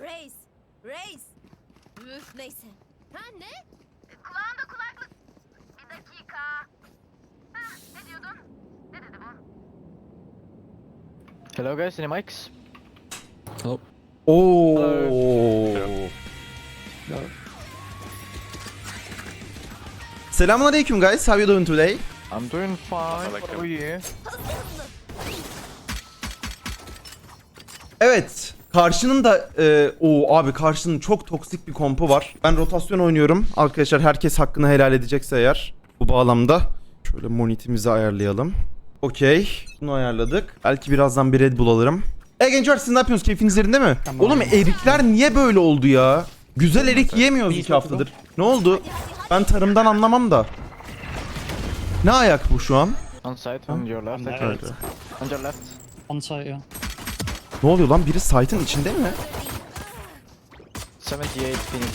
Reis. Reis. Üf neyse. Ha ne? Kulağında kulaklık. Bir dakika. Heh, ne diyordun? Ne dedi bu? Hello guys, any mics? Oo. Selamünaleyküm guys. How you doing today? I'm doing fine. What are you? Evet. Karşının da e, o abi karşının çok toksik bir kompu var. Ben rotasyon oynuyorum. Arkadaşlar herkes hakkını helal edecekse eğer bu bağlamda şöyle monitimizi ayarlayalım. Okey. Bunu ayarladık. Belki birazdan bir Red Bull alırım. E gençler siz ne yapıyorsunuz? Keyfiniz yerinde mi? Tamam. Oğlum erikler niye böyle oldu ya? Güzel erik yiyemiyoruz iki haftadır. Ne oldu? Ben tarımdan anlamam da. Ne ayak bu şu an? On site, on your left. On your left. On site, yeah. Ne oluyor lan? Biri site'ın içinde mi? 78 Phoenix.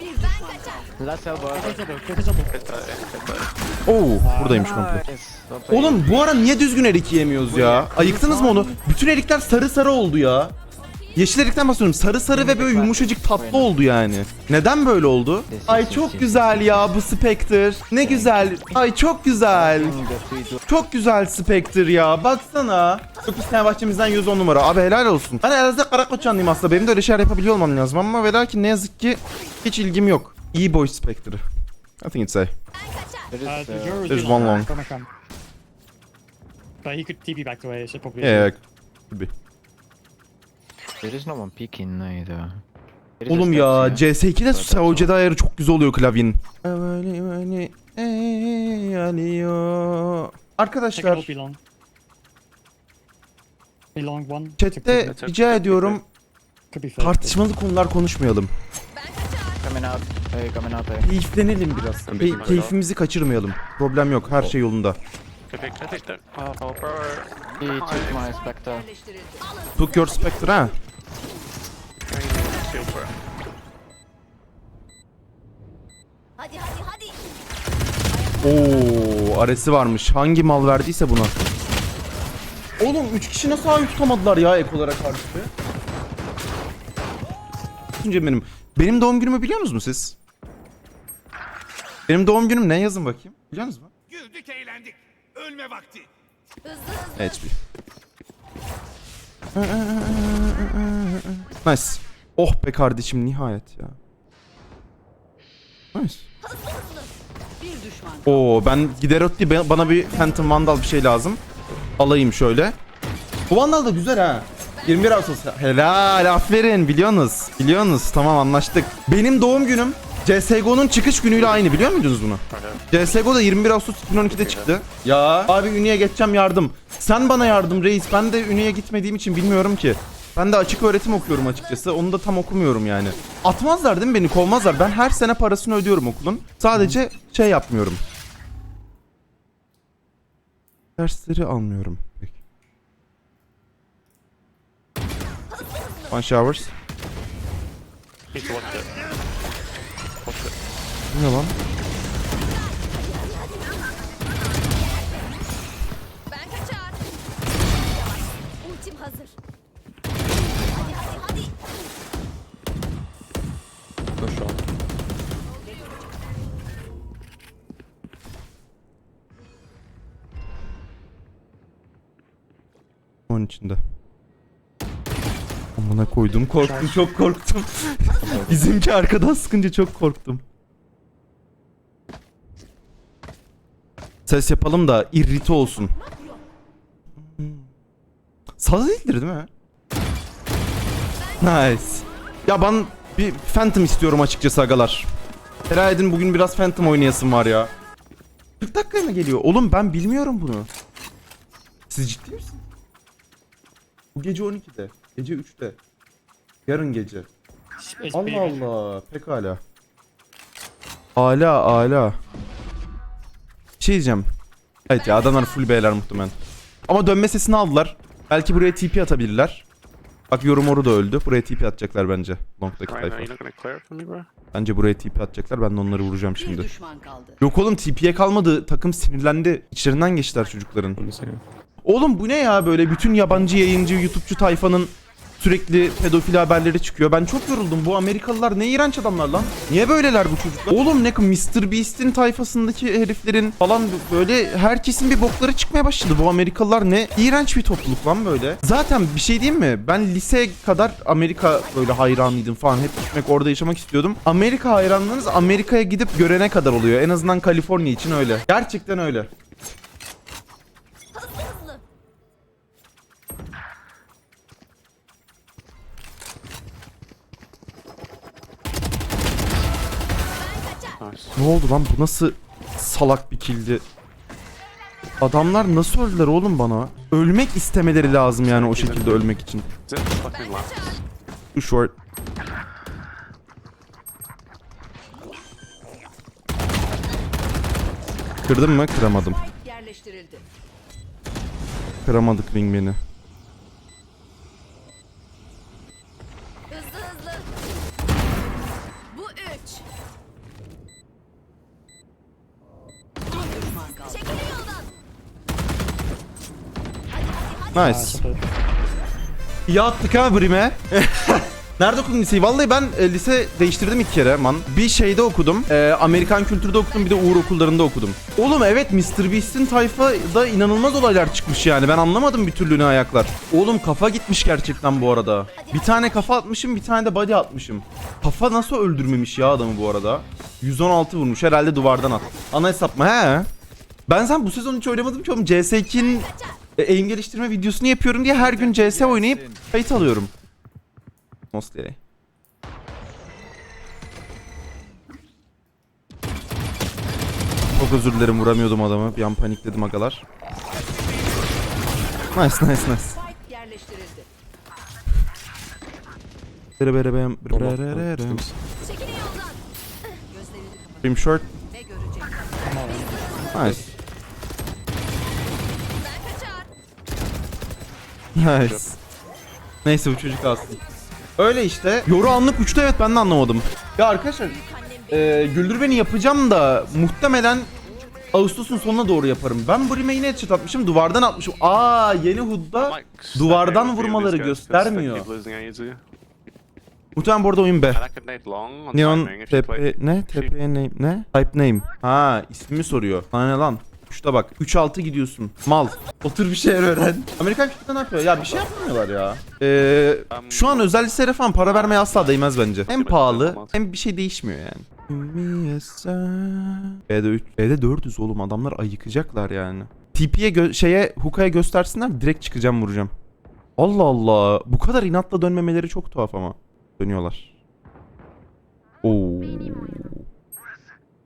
Bir ben kaçar. Last elbow. Oo, buradaymış komple. Oğlum bu ara niye düzgün erik yiyemiyoruz ya? Ayıktınız mı onu? Bütün erikler sarı sarı oldu ya. Yeşil erikten bahsediyorum. Sarı sarı ve böyle yumuşacık tatlı oldu yani. Neden böyle oldu? Ay çok güzel ya bu Spectre. Ne güzel. Ay çok güzel. Çok güzel Spectre ya. Baksana. Köprü Fenerbahçe'mizden 110 numara. Abi helal olsun. Ben Elazığ Karakoçanlıyım aslında. Benim de öyle şeyler yapabiliyor olmam lazım ama ve lakin ne yazık ki hiç ilgim yok. İyi boy Spectre. I think it's A. There's one long. But he could TP back the way, so probably. Yeah, yeah. Could be. There is no one peeking either. Oğlum ya here. CS2'de Zaten Sao çok. Jedi ayarı çok güzel oluyor klavyenin. Alıyor. Take Arkadaşlar all belong. Belong one. chatte rica ediyorum Could be fake. tartışmalı konular konuşmayalım. Ben kaçar. Coming out. Hey, coming out there. Keyiflenelim biraz. Key- keyfimizi kaçırmayalım. Problem yok. Her şey yolunda. He took my Spectre. Took your spectre ha. Hadi hadi hadi. Oo, aresi varmış. Hangi mal verdiyse buna. Oğlum 3 kişi nasıl ayı tutamadılar ya ekolara karşı? Düşünce benim. Benim doğum günümü biliyor musunuz siz? Benim doğum günüm ne yazın bakayım. Biliyor musunuz? Güldük eğlendik. Ölme vakti. Hızlı hızlı. HP. Nice. Oh be kardeşim nihayet ya. Nice. Oo ben Giderotti ba- bana bir Phantom Vandal bir şey lazım. Alayım şöyle. Bu Vandal da güzel ha. 21 Ağustos. Helal aferin biliyorsunuz. Biliyorsunuz tamam anlaştık. Benim doğum günüm CSGO'nun çıkış günüyle aynı biliyor muydunuz bunu? CSGO da 21 Ağustos 2012'de çıktı. Ya abi Ünye'ye geçeceğim yardım. Sen bana yardım reis. Ben de Ünye'ye gitmediğim için bilmiyorum ki. Ben de açık öğretim okuyorum açıkçası. Onu da tam okumuyorum yani. Atmazlar değil mi beni? Kovmazlar. Ben her sene parasını ödüyorum okulun. Sadece şey yapmıyorum. Dersleri almıyorum. Peki. One showers. Ne lan? Onun içinde. Amına koydum korktum çok korktum. Bizimki arkadan sıkınca çok korktum. Ses yapalım da irrite olsun. Saz değildir değil mi? Nice. Ya ben bir Phantom istiyorum açıkçası agalar. Helal edin bugün biraz Phantom oynayasım var ya. 40 dakikaya mı geliyor? Oğlum ben bilmiyorum bunu. Siz ciddi misiniz? Bu gece 12'de. Gece 3'te. Yarın gece. Allah. Allah. Pekala. Ala ala. Bir şey diyeceğim. Evet ya adamlar full B'ler muhtemelen. Ama dönme sesini aldılar. Belki buraya TP atabilirler. Bak yorum oru da öldü. Buraya TP atacaklar bence. Long'daki tayfa. you not gonna clear for me, bro? Bence buraya TP atacaklar. Ben de onları vuracağım Bir şimdi. düşman kaldı. Yok oğlum TP'ye kalmadı. Takım sinirlendi. İçlerinden geçtiler çocukların. Oğlum bu ne ya böyle bütün yabancı yayıncı, YouTube'cu tayfanın Sürekli pedofili haberleri çıkıyor. Ben çok yoruldum. Bu Amerikalılar ne iğrenç adamlar lan. Niye böyleler bu çocuklar? Oğlum ne Mr. Beast'in tayfasındaki heriflerin falan böyle herkesin bir bokları çıkmaya başladı. Bu Amerikalılar ne iğrenç bir topluluk lan böyle. Zaten bir şey diyeyim mi? Ben liseye kadar Amerika böyle hayranıydım falan. Hep gitmek orada yaşamak istiyordum. Amerika hayranlığınız Amerika'ya gidip görene kadar oluyor. En azından Kaliforniya için öyle. Gerçekten öyle. Hızlı hızlı. Ben kaçar. Nice. Ne oldu lan bu nasıl salak bir kildi? Adamlar nasıl öldüler oğlum bana? Ölmek istemeleri lazım yani o şekilde ölmek için. Too short. Kırdım mı? Kıramadım. Kıramadık wingman'i. Hızlı hızlı. Bu üç. Çekilin yoldan. Hadi hadi hadi. Uh, Nice. İyi attık ha Brim'e. Nerede okudun liseyi? Vallahi ben e, lise değiştirdim iki kere man. Bir şeyde okudum. e, Amerikan kültürde okudum. Bir de Uğur okullarında okudum. Oğlum evet Mr. Beast'in tayfada inanılmaz olaylar çıkmış yani. Ben anlamadım bir türlü ne ayaklar. Oğlum kafa gitmiş gerçekten bu arada. Bir tane kafa atmışım bir tane de body atmışım. Kafa nasıl öldürmemiş ya adamı bu arada. 116 vurmuş herhalde duvardan at. Ana hesap mı he? Ben sen bu sezon hiç oynamadım ki oğlum. CS2'nin e, aim geliştirme videosunu yapıyorum diye her gün CS oynayıp kayıt alıyorum. Mostly. Çok özür dilerim vuramıyordum adamı. Bir an panikledim agalar. Nice nice nice. Spike yerleştirildi. Bere bere bem, Nice. Neyse bu çocuk alsın. Öyle işte. Yoru anlık uçtu evet ben de anlamadım. Ya arkadaşlar. Ee, güldür beni yapacağım da muhtemelen Ağustos'un sonuna doğru yaparım. Ben bu remake'ine headshot atmışım duvardan atmışım. Aa yeni HUD'da duvardan vurmaları göstermiyor. muhtemelen bu arada oyun B. And I could nade long on Neon. TP ne? TP name ne? Type name. Ha ismimi soruyor. Sana ne lan? Şurada bak 3-6 gidiyorsun. Mal. Otur bir şeyler öğren. Amerikan kültüründe ne yapıyor? Ya bir şey yapmıyorlar ya. Ee, şu an özel liselere falan para vermeye asla değmez bence. Hem pahalı hem bir şey değişmiyor yani. B'de 3. B'de 400 oğlum adamlar ayıkacaklar yani. TP'ye gö- şeye hookaya göstersinler direkt çıkacağım vuracağım. Allah Allah. Bu kadar inatla dönmemeleri çok tuhaf ama. Dönüyorlar. Oo.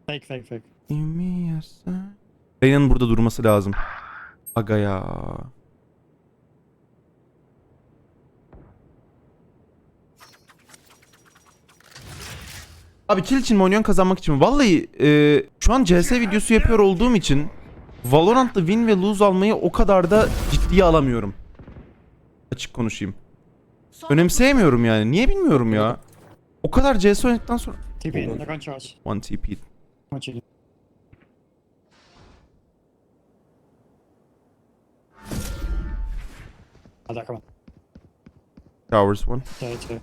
Fake, fake, fake. Reyna'nın burada durması lazım. Aga ya. Abi kill için mi oynuyorsun kazanmak için mi? Vallahi e, şu an CS videosu yapıyor olduğum için Valorant'ta win ve lose almayı o kadar da ciddiye alamıyorum. Açık konuşayım. Önemseyemiyorum yani. Niye bilmiyorum ya. O kadar CS oynadıktan sonra... TP. One TP. Oh, there, come on. Towers one. Yeah, two.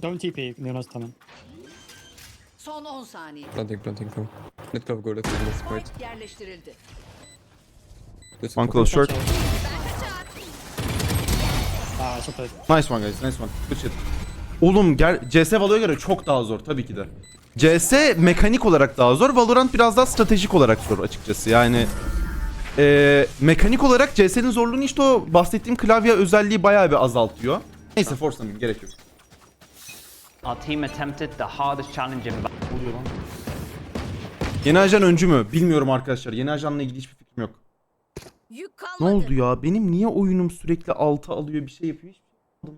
Don't TP, Leon's coming. Son 10 saniye. Planting, planting, go. Let go, go, let's go, let's fight. Spike yerleştirildi. Let's One close short. Ah, so played. Nice one guys, nice one. Good shit. Oğlum gel CS Valo'ya göre çok daha zor tabii ki de. CS mekanik olarak daha zor, Valorant biraz daha stratejik olarak zor açıkçası. Yani eee, mekanik olarak CS'nin zorluğunu işte o bahsettiğim klavye özelliği bayağı bir azaltıyor. Neyse force'lamayayım gerek yok. Our team attempted the hardest challenge in Yeni ajan öncü mü? Bilmiyorum arkadaşlar. Yeni ajanla ilgili hiçbir fikrim yok. Yük Ne kalmadı. oldu ya? Benim niye oyunum sürekli altı alıyor bir şey yapıyor? Hiçbir şey.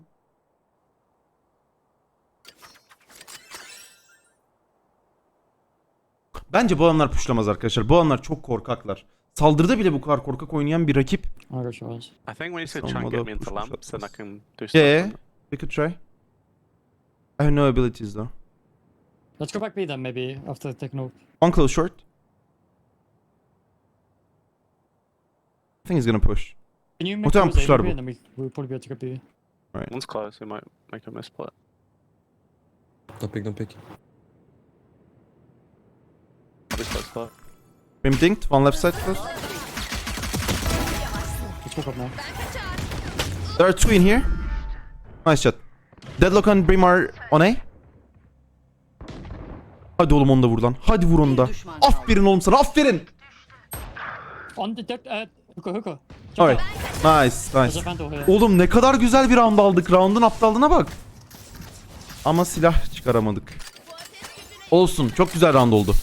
Bence bu adamlar puşlamaz arkadaşlar. Bu adamlar çok korkaklar. Saldırıda bile bu kadar korkak oynayan bir rakip. I'll. I think we need to try and get me into lamps, then I can do stuff. Yeah, with it. we could try. I have no abilities though. Let's go back B then, maybe, after taking off. One close short. I think he's gonna push. Can you make Muhtemelen pushlar maybe, bu. and then we, we'll probably be able to get B. One's close, he might make a misplay. Don't pick, don't pick. This close spot. Brim dinked. One left side close. Let's walk up now. There are two in here. Nice shot. Deadlock and Brim are on A. Hadi oğlum onu da vur lan. Hadi vur onu da. Aferin oğlum sana. Aferin. On the deck, uh, hookah, hookah. Alright. Nice. Nice. Oğlum ne kadar güzel bir round aldık. Round'un aptallığına bak. Ama silah çıkaramadık. Olsun. Çok güzel round oldu.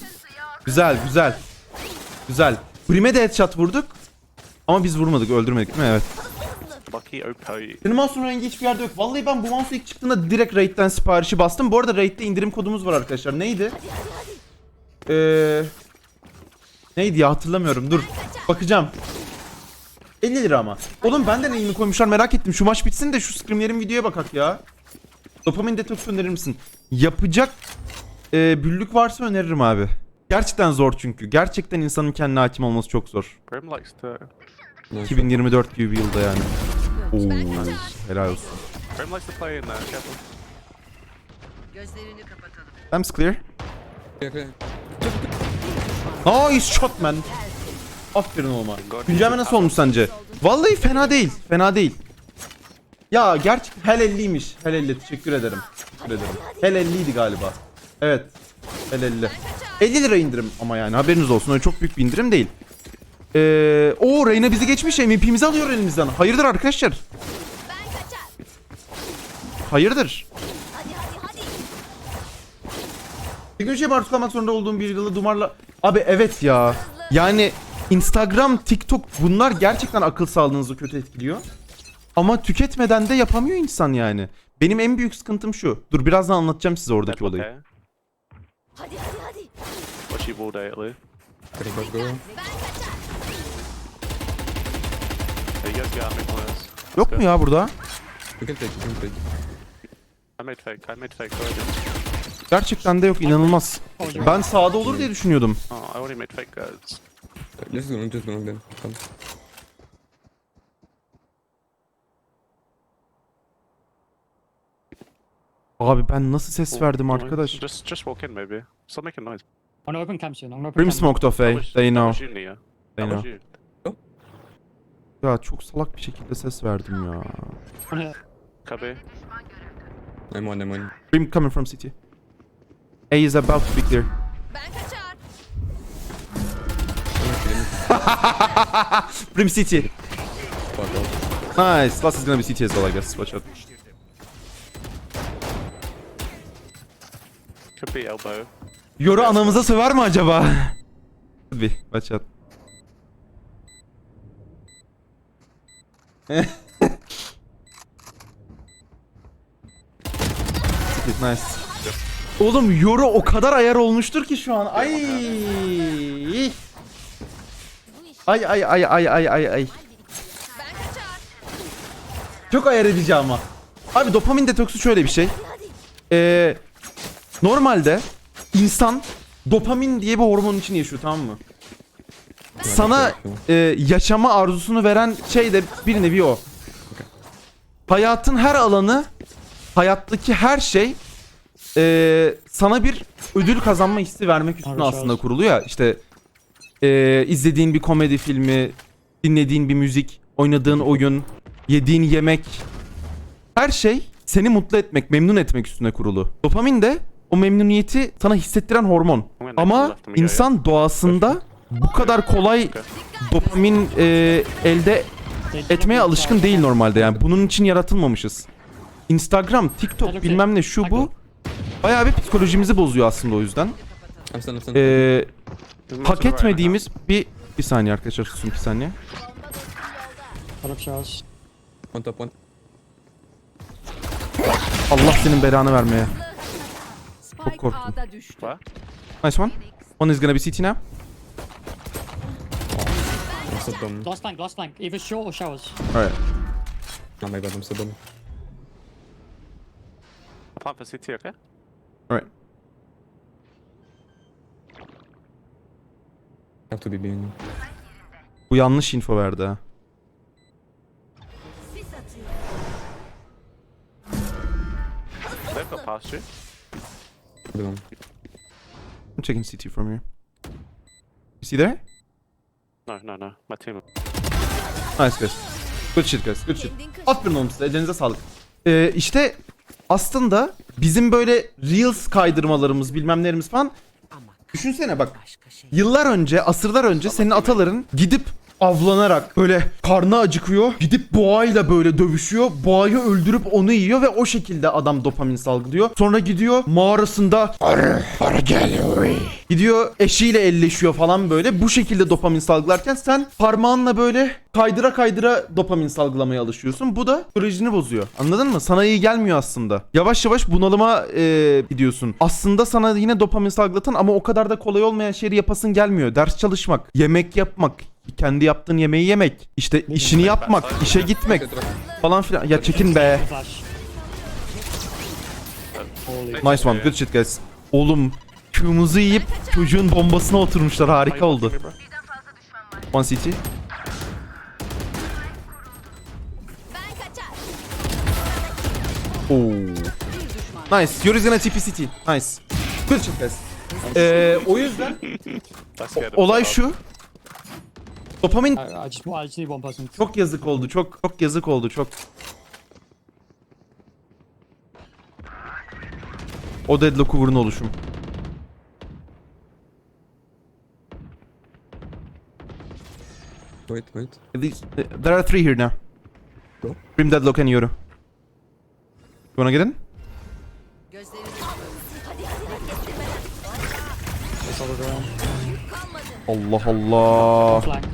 Güzel, güzel. Güzel. Brim'e de headshot vurduk. Ama biz vurmadık, öldürmedik değil mi? Evet. Lucky OP. Benim mouse'un rengi hiçbir yerde yok. Vallahi ben bu mouse ilk çıktığında direkt Raid'den siparişi bastım. Bu arada Raid'de indirim kodumuz var arkadaşlar. Neydi? Ee, neydi ya hatırlamıyorum. Dur. Bakacağım. 50 lira ama. Oğlum benden iyi mi koymuşlar merak ettim. Şu maç bitsin de şu scrimlerin videoya bakak ya. Dopamin detoks önerir misin? Yapacak e, büllük varsa öneririm abi. Gerçekten zor çünkü. Gerçekten insanın kendine hakim olması çok zor. Grim likes to. Nice. 2024 gibi bir yılda yani. Oo, helal olsun. Grim likes to play in there, careful. Gözlerini kapatalım. Time's clear. Nice shot man. Aferin oğluma. Güncelleme nasıl olmuş sence? Vallahi fena değil. Fena değil. Ya gerçek hel 50'ymiş. Hel 50 teşekkür ederim. Teşekkür ederim. Hel 50'ydi galiba. Evet. Hel 50. 50 lira indirim ama yani haberiniz olsun. Öyle çok büyük bir indirim değil. Ee, o Reyna bizi geçmiş. MVP'mizi alıyor elimizden. Hayırdır arkadaşlar? Hayırdır? Hadi. Teknolojiye maruz kalmak zorunda olduğum bir yılı dumarla... Abi evet ya. Yani Instagram, TikTok bunlar gerçekten akıl sağlığınızı kötü etkiliyor. Ama tüketmeden de yapamıyor insan yani. Benim en büyük sıkıntım şu. Dur birazdan anlatacağım size oradaki olayı. Hadi hadi hadi. You wall day at Lou. Gotta go, go. Hey, you guys mid corners. Yok mu ya burada? You can take, you can take. I made fake, I made fake already. Gerçekten de yok inanılmaz. Ben sağda olur diye düşünüyordum. Oh, I already made fake guys. Just go, just go then. Come. Abi ben nasıl ses verdim arkadaş? Just, just walk in maybe. Stop making noise. Gonna open cam soon. Gonna open Brim cam. smoked off A. Was- They know. you. They was know. you. Ya çok salak bir şekilde ses verdim ya. One here. Cubby. I'm on, I'm on. Brim coming from city. A is about to be clear. Ben kaçar. Brim city. Fuck off. Nice. Last is gonna be city as well I guess. Watch out. Could be elbow. Yoru anamıza söver mi acaba? Watch out. City, nice. Oğlum Yoru o kadar ayar olmuştur ki şu an. Ay. Ay ay ay ay ay ay ay. Çok ayar edici ama. Abi dopamin detoksu şöyle bir şey. Ee, normalde insan dopamin diye bir hormon için yaşıyor tamam mı? Sana e, yaşama arzusunu veren şey de bir nevi o. Hayatın her alanı, hayattaki her şey e, sana bir ödül kazanma hissi vermek üstüne aslında şahs. kurulu ya. İşte e, izlediğin bir komedi filmi, dinlediğin bir müzik, oynadığın oyun, yediğin yemek, her şey seni mutlu etmek, memnun etmek üstüne kurulu. Dopamin de o memnuniyeti sana hissettiren hormon. Ama insan doğasında bu kadar kolay dopamin e, elde etmeye alışkın değil normalde yani. Bunun için yaratılmamışız. Instagram, TikTok bilmem ne şu bu bayağı bir psikolojimizi bozuyor aslında o yüzden. Ee, hak etmediğimiz bir bir saniye arkadaşlar susun bir saniye. Allah senin belanı vermeye. Spike korktum. What? Nice one. One is gonna be CT now. So dumb. Last flank, last flank. Either short or showers. Alright. Oh my bad, I'm so dumb. Plant for CT, okay? Alright. Have to be being. Bu yanlış info verdi ha. Got past you. Bomb. I'm checking CT from here. You see there? No, no, no. My team. Nice guys. Good shit guys. Good shit. Aferin oğlum size. Elinize sağlık. Ee, işte aslında bizim böyle Reels kaydırmalarımız bilmem nelerimiz falan. Düşünsene bak. Yıllar önce, asırlar önce senin ataların gidip avlanarak böyle karnı acıkıyor. Gidip boğayla böyle dövüşüyor. Boğayı öldürüp onu yiyor ve o şekilde adam dopamin salgılıyor. Sonra gidiyor mağarasında arı, arı gel oy." Gidiyor eşiyle elleşiyor falan böyle. Bu şekilde dopamin salgılarken sen parmağınla böyle kaydıra kaydıra dopamin salgılamaya alışıyorsun. Bu da psikolojini bozuyor. Anladın mı? Sana iyi gelmiyor aslında. Yavaş yavaş bunalıma e, gidiyorsun. Aslında sana yine dopamin salgılatan ama o kadar da kolay olmayan şeyi yapasın gelmiyor. Ders çalışmak, yemek yapmak, kendi yaptığın yemeği yemek, işte işini yapmak, işe gitmek falan filan. Ya çekin be. Nice one. Good shit guys. Oğlum Q'muzu yiyip çocuğun bombasına oturmuşlar. Harika oldu. Birden fazla düşman var. One CT. Ben kaçar. Oo. Nice. Yuri's gonna TP CT. Nice. Good shit guys. Ee, o yüzden olay şu. Dopamin I, I just I just need one person. çok yazık oldu. Çok çok yazık oldu. Çok. O deadlock'u vurun oluşum. Wait, wait. These- There are three here now. Go. Grim Deadlock and Yoru. You wanna get in? Around. Allah Allah. Flank.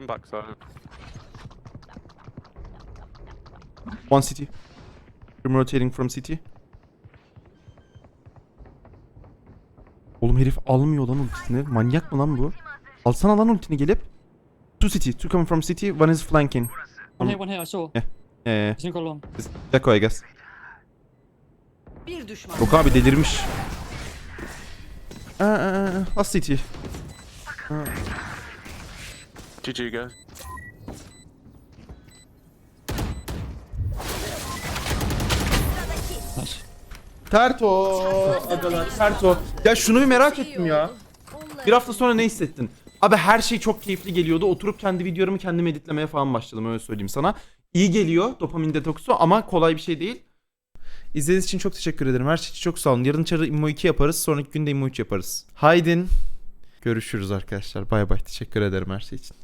Grim backside. One CT. Grim rotating from CT. Oğlum herif almıyor lan ultisini. Manyak mı lan bu? Alsana lan ultini gelip. Two CT. Two coming from CT. One is flanking. One here, one here. I saw. Yeah. Ee, He's in column. Deco I guess. Bir düşman. Yok abi delirmiş. Aa, aa, aa, last CT. GG, guys. Terto. Agalar Terto. Ya şunu bir merak ettim ya. Bir hafta sonra ne hissettin? Abi her şey çok keyifli geliyordu. Oturup kendi videolarımı kendim editlemeye falan başladım öyle söyleyeyim sana. İyi geliyor dopamin detoksu ama kolay bir şey değil. İzlediğiniz için çok teşekkür ederim. Her şey için çok sağ olun. Yarın çarı Immo 2 yaparız. Sonraki günde Immo 3 yaparız. Haydin. Görüşürüz arkadaşlar. Bay bay. Teşekkür ederim her şey için.